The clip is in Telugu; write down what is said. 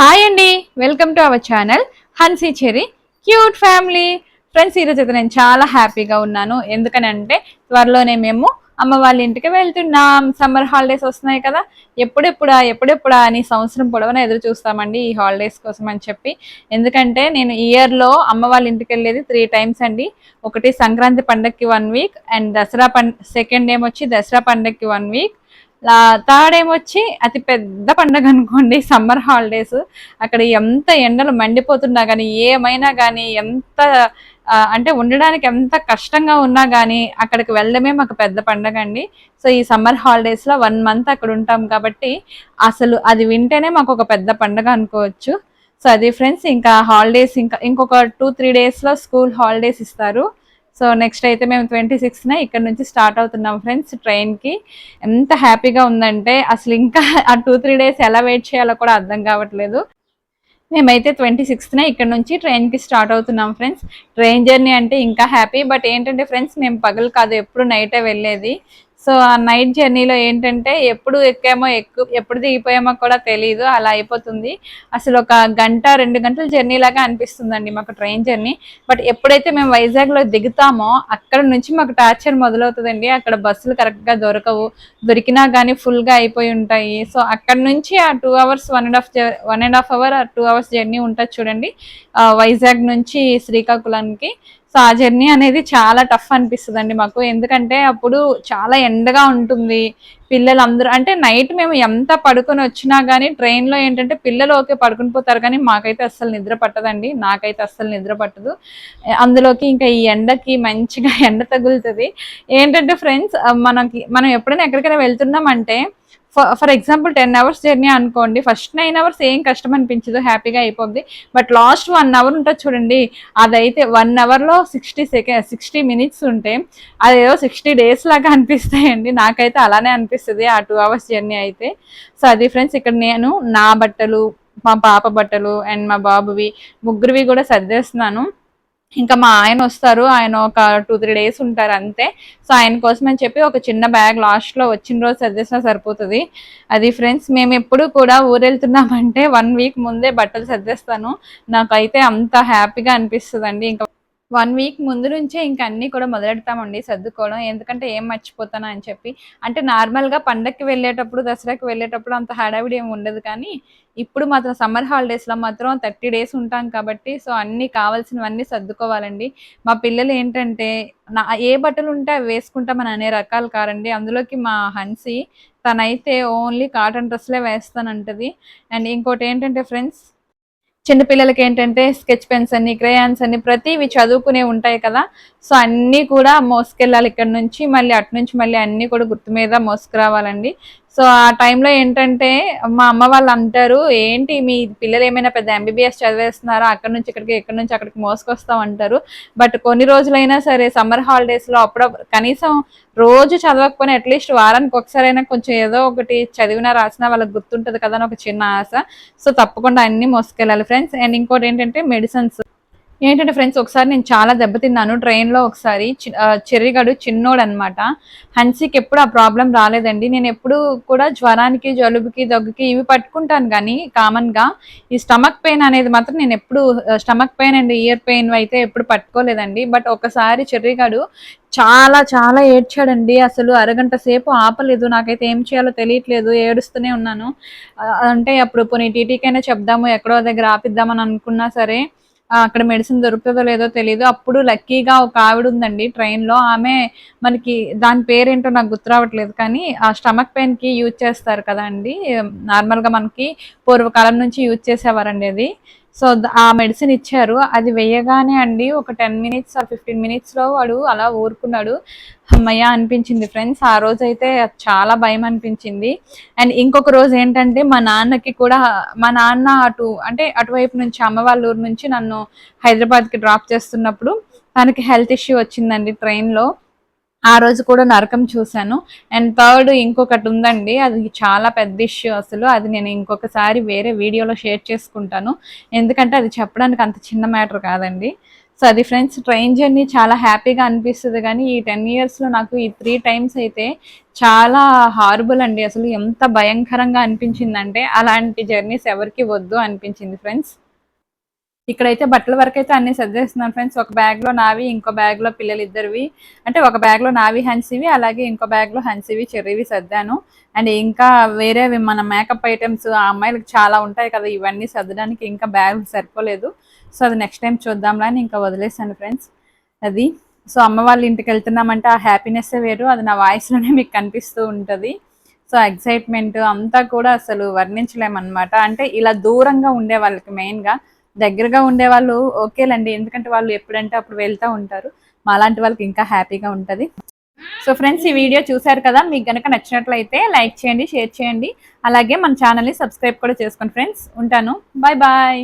హాయ్ అండి. Welcome to our channel. Hansi Cherry cute family. Friends ఈరోజు అయితే నేను చాలా హ్యాపీగా ఉన్నాను. ఎందుకనంటే త్వరలోనే మేము అమ్మ వాళ్ళ ఇంటికి వెళ్తున్నాం. సమ్మర్ హాలిడేస్ వస్తున్నాయి కదా. ఎప్పుడెప్పుడా ఎప్పుడెప్పుడా అని సంవత్సరం పొడవునా ఎదురు చూస్తామండి ఈ హాలిడేస్ కోసం అని చెప్పి. ఎందుకంటే నేను ఇయర్లో అమ్మ వాళ్ళ ఇంటికి వెళ్ళేది త్రీ టైమ్స్ అండి. ఒకటి సంక్రాంతి పండగకి వన్ వీక్ అండ్ దసరా పండ సెకండ్ ఏమొచ్చి దసరా పండగకి వన్ వీక్ థర్డ్ ఏమొచ్చి అతి పెద్ద పండగ అనుకోండి సమ్మర్ హాలిడేస్. అక్కడ ఎంత ఎండలు మండిపోతున్నా కానీ ఏమైనా కానీ ఎంత అంటే ఉండడానికి ఎంత కష్టంగా ఉన్నా కానీ అక్కడికి వెళ్ళడమే మాకు పెద్ద పండగ అండి. సో ఈ సమ్మర్ హాలిడేస్లో వన్ మంత్ అక్కడ ఉంటాం కాబట్టి అసలు అది వింటేనే మాకు ఒక పెద్ద పండగ అనుకోవచ్చు. సో అది ఫ్రెండ్స్ ఇంకా హాలిడేస్ ఇంకా ఇంకొక టూ త్రీ డేస్లో స్కూల్ హాలిడేస్ ఇస్తారు. సో నెక్స్ట్ అయితే మేము ట్వంటీ సిక్స్న ఇక్కడ నుంచి స్టార్ట్ అవుతున్నాం ఫ్రెండ్స్ ట్రైన్కి ఎంత హ్యాపీగా ఉందంటే అసలు ఇంకా ఆ టూ త్రీ డేస్ ఎలా వెయిట్ చేయాలో కూడా అర్థం కావట్లేదు. మేమైతే ట్వంటీ సిక్స్త్నే ఇక్కడ నుంచి ట్రైన్కి స్టార్ట్ అవుతున్నాం ఫ్రెండ్స్. ట్రైన్ జర్నీ అంటే ఇంకా హ్యాపీ బట్ ఏంటంటే ఫ్రెండ్స్ మేము పగలు కాదు ఎప్పుడు నైటే వెళ్ళేది. సో ఆ నైట్ జర్నీలో ఏంటంటే ఎప్పుడు ఎక్కామో ఎక్కు ఎప్పుడు దిగిపోయామో కూడా తెలియదు అలా అయిపోతుంది. అసలు ఒక గంట రెండు గంటల జర్నీ లాగా అనిపిస్తుందండి మాకు ట్రైన్ జర్నీ. బట్ ఎప్పుడైతే మేము వైజాగ్లో దిగుతామో అక్కడ నుంచి మాకు టార్చర్ మొదలవుతుందండి. అక్కడ బస్సులు కరెక్ట్గా దొరకవు. దొరికినా కానీ ఫుల్గా అయిపోయి ఉంటాయి. సో అక్కడ నుంచి ఆ two hours one and half one and half hour ఆ టూ అవర్స్ జర్నీ ఉంటుంది చూడండి. వైజాగ్ నుంచి శ్రీకాకుళానికి సో ఆ జర్నీ అనేది చాలా టఫ్ అనిపిస్తుంది అండి మాకు. ఎందుకంటే అప్పుడు చాలా ఎండగా ఉంటుంది. పిల్లలు అందరూ అంటే నైట్ మేము ఎంత పడుకొని వచ్చినా కానీ ట్రైన్లో ఏంటంటే పిల్లలు ఓకే పడుకుని పోతారు కానీ మాకైతే అస్సలు నిద్ర పట్టదండి. నాకైతే అస్సలు నిద్ర పట్టదు. అందులోకి ఇంకా ఈ ఎండకి మంచిగా ఎండ తగులుతుంది. ఏంటంటే ఫ్రెండ్స్ మనకి మనం ఎప్పుడైనా ఎక్కడికైనా వెళ్తున్నామంటే for example ten hours journey అనుకోండి ఫస్ట్ నైన్ అవర్స్ ఏం కష్టం అనిపించదు హ్యాపీగా అయిపోద్ది. బట్ లాస్ట్ వన్ అవర్ ఉంటుంది చూడండి అదైతే వన్ అవర్లో సిక్స్టీ సెకండ్ సిక్స్టీ మినిట్స్ ఉంటే అదేదో సిక్స్టీ డేస్ లాగా అనిపిస్తాయండి. నాకైతే అలానే అనిపిస్తుంది ఆ టూ అవర్స్ జర్నీ అయితే. సో అది ఫ్రెండ్స్ ఇక్కడ నేను నా బట్టలు మా పాప బట్టలు అండ్ మా బాబువి ముగ్గురివి కూడా సర్దేస్తున్నాను. ఇంకా మా ఆయన వస్తారు ఆయన ఒక టూ త్రీ డేస్ ఉంటారు అంతే. సో ఆయన కోసం అని చెప్పి ఒక చిన్న బ్యాగ్ లాస్ట్లో వచ్చిన రోజు సర్దేసినా సరిపోతుంది. అది ఫ్రెండ్స్ మేము ఎప్పుడు కూడా ఊరెళ్తున్నామంటే వన్ వీక్ ముందే బట్టలు సర్దేస్తాను. నాకైతే అంత హ్యాపీగా అనిపిస్తుందండి. ఇంకా వన్ వీక్ ముందు నుంచే ఇంకా అన్నీ కూడా మొదలెడతామండి సర్దుకోవడం. ఎందుకంటే ఏం మర్చిపోతానా అని చెప్పి. అంటే నార్మల్గా పండక్కి వెళ్ళేటప్పుడు దసరాకి వెళ్ళేటప్పుడు అంత హడావిడి ఏమి ఉండదు కానీ ఇప్పుడు మాత్రం సమ్మర్ హాలిడేస్లో మాత్రం థర్టీ డేస్ ఉంటాం కాబట్టి సో అన్నీ కావాల్సినవన్నీ సర్దుకోవాలండి. మా పిల్లలు ఏంటంటే నా ఏ బట్టలు ఉంటే అవి వేసుకుంటామని అనే రకాలు కారండి. అందులోకి మా హన్సీ తనైతే ఓన్లీ కాటన్ డ్రెస్లే వేస్తానంటది. అండ్ ఇంకోటి ఏంటంటే ఫ్రెండ్స్ చిన్నపిల్లలకి ఏంటంటే స్కెచ్ పెన్స్ అన్ని క్రేయాన్స్ అన్ని ప్రతివి చదువుకునే ఉంటాయి కదా. సో అన్నీ కూడా మోసుకెళ్ళాలి ఇక్కడ నుంచి మళ్ళీ అటు నుంచి మళ్ళీ అన్నీ కూడా గుర్తు మీద మోసుకురావాలండి. సో ఆ టైంలో ఏంటంటే మా అమ్మ వాళ్ళు అంటారు ఏంటి మీ పిల్లలు ఏమైనా పెద్ద ఎంబీబీఎస్ చదివేస్తున్నారా? అక్కడ నుంచి ఇక్కడికి ఎక్కడి నుంచి అక్కడికి మోసుకొస్తాం అంటారు. బట్ కొన్ని రోజులైనా సరే సమ్మర్ హాలిడేస్లో అప్పుడప్పుడు కనీసం రోజు చదవకపోయినా అట్లీస్ట్ వారానికి ఒకసారైనా కొంచెం ఏదో ఒకటి చదివినా రాసినా వాళ్ళకి గుర్తుంటుంది కదా అని ఒక చిన్న ఆశ. సో తప్పకుండా అన్ని మోసుకెళ్ళాలి ఫ్రెండ్స్ అండ్ ఇంకోటి ఏంటంటే మెడిసిన్స్ ఏంటంటే ఫ్రెండ్స్ ఒకసారి నేను చాలా దెబ్బతిన్నాను ట్రైన్లో ఒకసారి చి- చెర్రిగాడు చిన్నోడు అనమాట హన్సీకి ఎప్పుడు ఆ ప్రాబ్లం రాలేదండి. నేను ఎప్పుడు కూడా జ్వరానికి జలుబుకి దగ్గుకి ఇవి పట్టుకుంటాను కానీ కామన్గా ఈ స్టమక్ పెయిన్ అనేది మాత్రం నేను ఎప్పుడు stomach pain and ear pain అయితే ఎప్పుడు పట్టుకోలేదండి. బట్ ఒకసారి చెర్రిగాడు చాలా చాలా ఏడ్చాడండి. అసలు అరగంట సేపు ఆపలేదు. నాకైతే ఏం చేయాలో తెలియట్లేదు. ఏడుస్తూనే ఉన్నాను. అంటే అప్పుడు పోనీ టీటీకైనా చెప్దాము ఎక్కడో దగ్గర ఆపిద్దామని అనుకున్నా సరే అక్కడ మెడిసిన్ దొరుకుతుందో లేదో తెలియదు అప్పుడు లక్కీగా ఒక ఆవిడ ఉందండి ట్రైన్లో ఆమె మనకి దాని పేరేంటో నాకు గుర్తు రావట్లేదు కానీ ఆ స్టమక్ పెయిన్కి యూజ్ చేస్తారు కదా అండి. నార్మల్గా మనకి పూర్వకాలం నుంచి యూజ్ చేసేవారండి అది. సో ఆ మెడిసిన్ ఇచ్చారు. అది వేయగానే అండి ఒక టెన్ మినిట్స్ ఆ ఫిఫ్టీన్ మినిట్స్లో వాడు అలా ఊరుకున్నాడు. అమ్మయ్య అనిపించింది ఫ్రెండ్స్ ఆ రోజు అయితే చాలా భయం అనిపించింది. అండ్ ఇంకొక రోజు ఏంటంటే మా నాన్నకి కూడా మా నాన్న అటు అంటే అటువైపు నుంచి అమ్మ వాళ్ళ ఊరు నుంచి నన్ను హైదరాబాద్కి డ్రాప్ చేస్తున్నప్పుడు తనకి హెల్త్ ఇష్యూ వచ్చిందండి ట్రైన్లో ఆ రోజు కూడా నరకం చూశాను. అండ్ థర్డ్ ఇంకొకటి ఉందండి. అది చాలా పెద్ద ఇష్యూ అసలు. అది నేను ఇంకొకసారి వేరే వీడియోలో షేర్ చేసుకుంటాను. ఎందుకంటే అది చెప్పడానికి అంత చిన్న మ్యాటర్ కాదండి. సో అది ఫ్రెండ్స్ ట్రైన్ జర్నీ చాలా హ్యాపీగా అనిపిస్తుంది. కానీ ఈ టెన్ ఇయర్స్లో నాకు ఈ త్రీ టైమ్స్ అయితే చాలా హారబుల్ అండి. అసలు ఎంత భయంకరంగా అనిపించిందంటే అలాంటి జర్నీస్ ఎవరికి వద్దు అనిపించింది ఫ్రెండ్స్. ఇక్కడైతే బట్టల వరకు అయితే అన్ని సర్దేస్తున్నాను ఫ్రెండ్స్. ఒక బ్యాగ్లో నావి ఇంకో బ్యాగ్లో పిల్లలు ఇద్దరివి అంటే ఒక బ్యాగ్లో నావి హన్సీవి అలాగే ఇంకో బ్యాగ్లో హన్సీవి చెర్రీవి సర్దాను. అండ్ ఇంకా వేరేవి మన మేకప్ ఐటమ్స్ ఆ అమ్మాయిలకు చాలా ఉంటాయి కదా ఇవన్నీ సర్దడానికి ఇంకా బ్యాగ్ సరిపోలేదు. సో అది నెక్స్ట్ టైం చూద్దాంలా అని ఇంకా వదిలేసాను ఫ్రెండ్స్. అది. సో అమ్మ వాళ్ళ ఇంటికి వెళ్తున్నామంటే ఆ హ్యాపీనెస్ వేరు. అది నా వాయిస్లోనే మీకు కనిపిస్తూ ఉంటుంది. సో ఎక్సైట్మెంట్ అంతా కూడా అసలు వర్ణించలేమన్నమాట. అంటే ఇలా దూరంగా ఉండే వాళ్ళకి మెయిన్గా దగ్గరగా ఉండే వాళ్ళు ఓకేలండి. ఎందుకంటే వాళ్ళు ఎప్పుడంటే అప్పుడు వెళ్తూ ఉంటారు. మాలాంటి వాళ్ళకి ఇంకా హ్యాపీగా ఉంటుంది. సో ఫ్రెండ్స్ ఈ వీడియో చూసారు కదా? మీకు కనుక నచ్చినట్లయితే లైక్ చేయండి షేర్ చేయండి. అలాగే మన ఛానల్ని సబ్స్క్రైబ్ కూడా చేసుకోండి ఫ్రెండ్స్. ఉంటాను. Bye bye.